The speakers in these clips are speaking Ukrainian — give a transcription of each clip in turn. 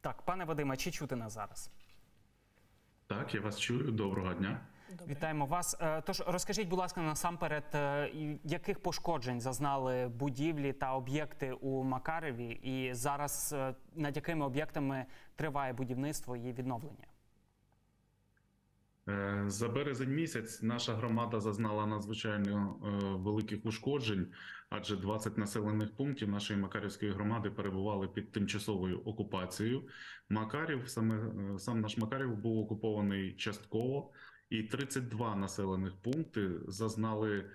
Так, пане Вадиме, чи чути нас зараз? Так, я вас чую. Доброго дня. Вітаємо вас. Е, Тож розкажіть, будь ласка, насамперед, е, яких пошкоджень зазнали будівлі та об'єкти у Макареві, і зараз е, над якими об'єктами триває будівництво і відновлення? Е, За березень місяць наша громада зазнала надзвичайно е, великих ушкоджень, адже 20 населених пунктів нашої Макарівської громади перебували під тимчасовою окупацією. Макарів, саме е, сам наш Макарів був окупований частково, і 32 населених пункти зазнали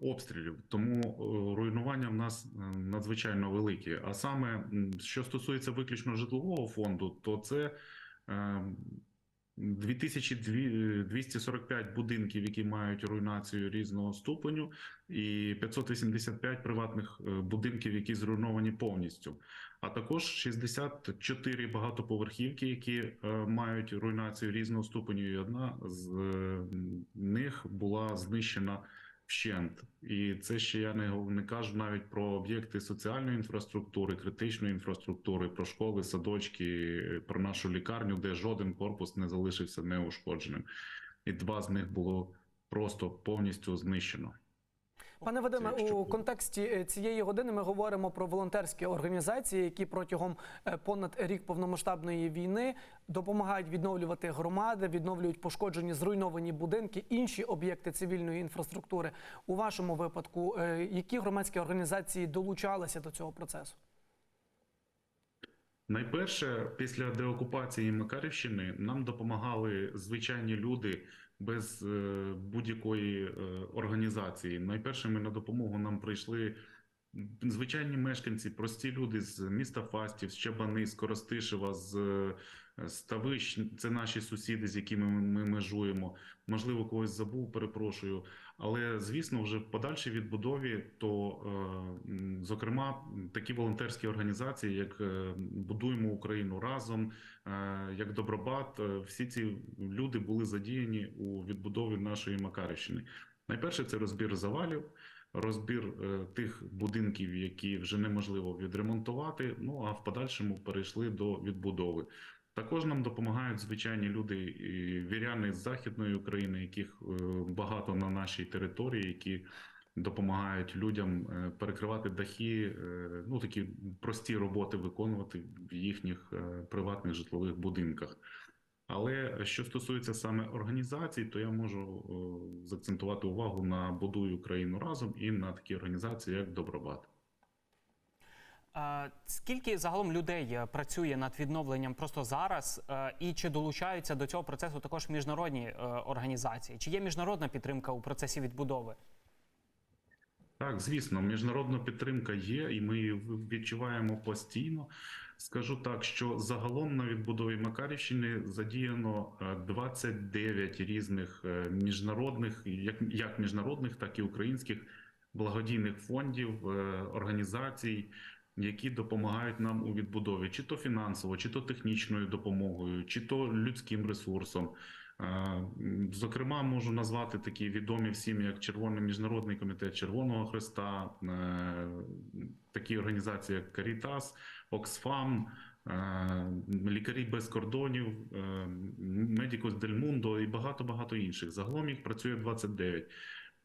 обстрілів. Тому руйнування в нас надзвичайно великі. А саме, що стосується виключно житлового фонду, то це. Е, 2245 будинків, які мають руйнацію різного ступеню, і 585 приватних е, будинків, які зруйновані повністю. А також 64 багатоповерхівки, які е, мають руйнацію різного ступеню. І одна з е, них була знищена вщент. І це ще я не, не кажу навіть про об'єкти соціальної інфраструктури, критичної інфраструктури, про школи, садочки, про нашу лікарню, де жоден корпус не залишився неушкодженим. І два з них було просто повністю знищено. Пане Вадиме, у контексті е, цієї години ми говоримо про волонтерські організації, які протягом е, понад рік повномасштабної війни допомагають відновлювати громади, відновлюють пошкоджені зруйновані будинки, інші об'єкти цивільної інфраструктури. У вашому випадку, е, які громадські організації долучалися до цього процесу? Найперше, після деокупації Макарівщини нам допомагали звичайні люди без е, будь-якої е, організації. Найпершими на допомогу нам прийшли звичайні мешканці, прості люди з міста Фастів, з Чабани, з Коростишева, з е, Ставищ. Це наші сусіди, з якими ми- межуємо. Можливо, когось забув, перепрошую. Але звісно, вже в подальшій відбудові, то е, зокрема такі волонтерські організації, як е, Будуємо Україну разом, як Добробат, всі ці люди були задіяні у відбудові нашої Макарівщини. Найперше це розбір завалів, розбір е, тих будинків, які вже неможливо відремонтувати. Ну а в подальшому перейшли до відбудови. Також нам допомагають звичайні люди, віряни з західної України, яких е, багато на нашій території, які допомагають людям е, перекривати дахи, ну такі прості роботи виконувати в їхніх приватних житлових будинках. Але що стосується саме організацій, то я можу е, заакцентувати увагу на будуй Україну разом і на такі організації, як Добробат. Скільки загалом людей е, працює над відновленням просто зараз, е, і чи долучаються до цього процесу також міжнародні організації? Чи є міжнародна підтримка у процесі відбудови? Так, звісно, міжнародна підтримка є, і ми її відчуваємо постійно. Скажу так, що загалом на відбудові Макарівщини задіяно е, 29 різних е, міжнародних, як, як міжнародних, так і українських благодійних фондів, е, організацій, які допомагають нам у відбудові, чи то фінансово, чи то технічною допомогою, чи то людським ресурсом. Зокрема, можу назвати такі відомі всім, як Червоний міжнародний комітет Червоного Христа, е, такі організації, як Caritas, Oxfam, е, Лікарі без кордонів, Medicos del Mundo і багато багато інших. Загалом їх працює 29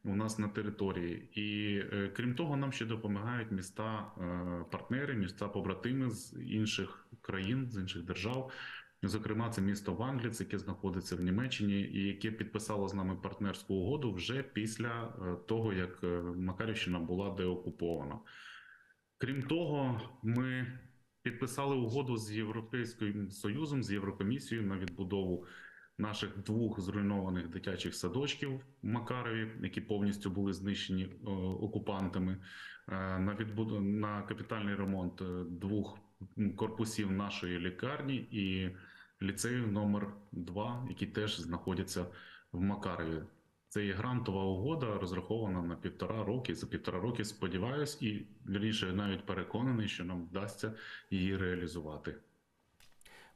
у нас на території. І е, крім того, нам ще допомагають міста е, партнери, міста побратими з інших країн, з інших держав. Зокрема, це місто Вангліц, яке знаходиться в Німеччині, і яке підписало з нами партнерську угоду вже після е, того, як е, Макарівщина була деокупована. Крім того, ми підписали угоду з Європейським Союзом, з Єврокомісією на відбудову наших двох зруйнованих дитячих садочків в Макарові, які повністю були знищені е, окупантами, на відбуду на капітальний ремонт двох корпусів нашої лікарні і ліцею номер 2 які теж знаходяться в Макарові. Це є грантова угода, розрахована на півтора роки. За півтора роки сподіваюсь, і вірніше навіть переконаний, що нам вдасться її реалізувати.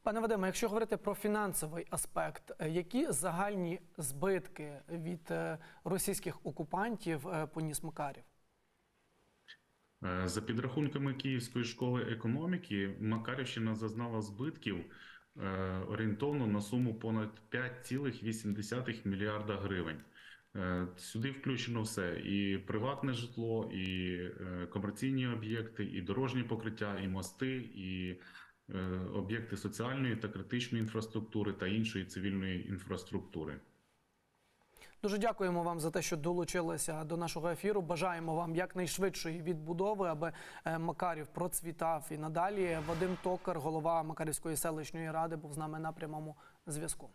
Пане Вадиме, якщо говорити про фінансовий аспект, е, які загальні збитки від е, російських окупантів е, поніс Макарів? За підрахунками Київської школи економіки, Макарівщина зазнала збитків орієнтовно на суму понад 5,8 мільярда гривень. Е, Сюди включено все: і приватне житло, і е, комерційні об'єкти, і дорожні покриття, і мости, і е, об'єкти соціальної та критичної інфраструктури та іншої цивільної інфраструктури. Дуже дякуємо вам за те, що долучилися до нашого ефіру. Бажаємо вам якнайшвидшої відбудови, аби е, Макарів процвітав і надалі. Вадим Токар, голова Макарівської селищної ради, був з нами на прямому зв'язку.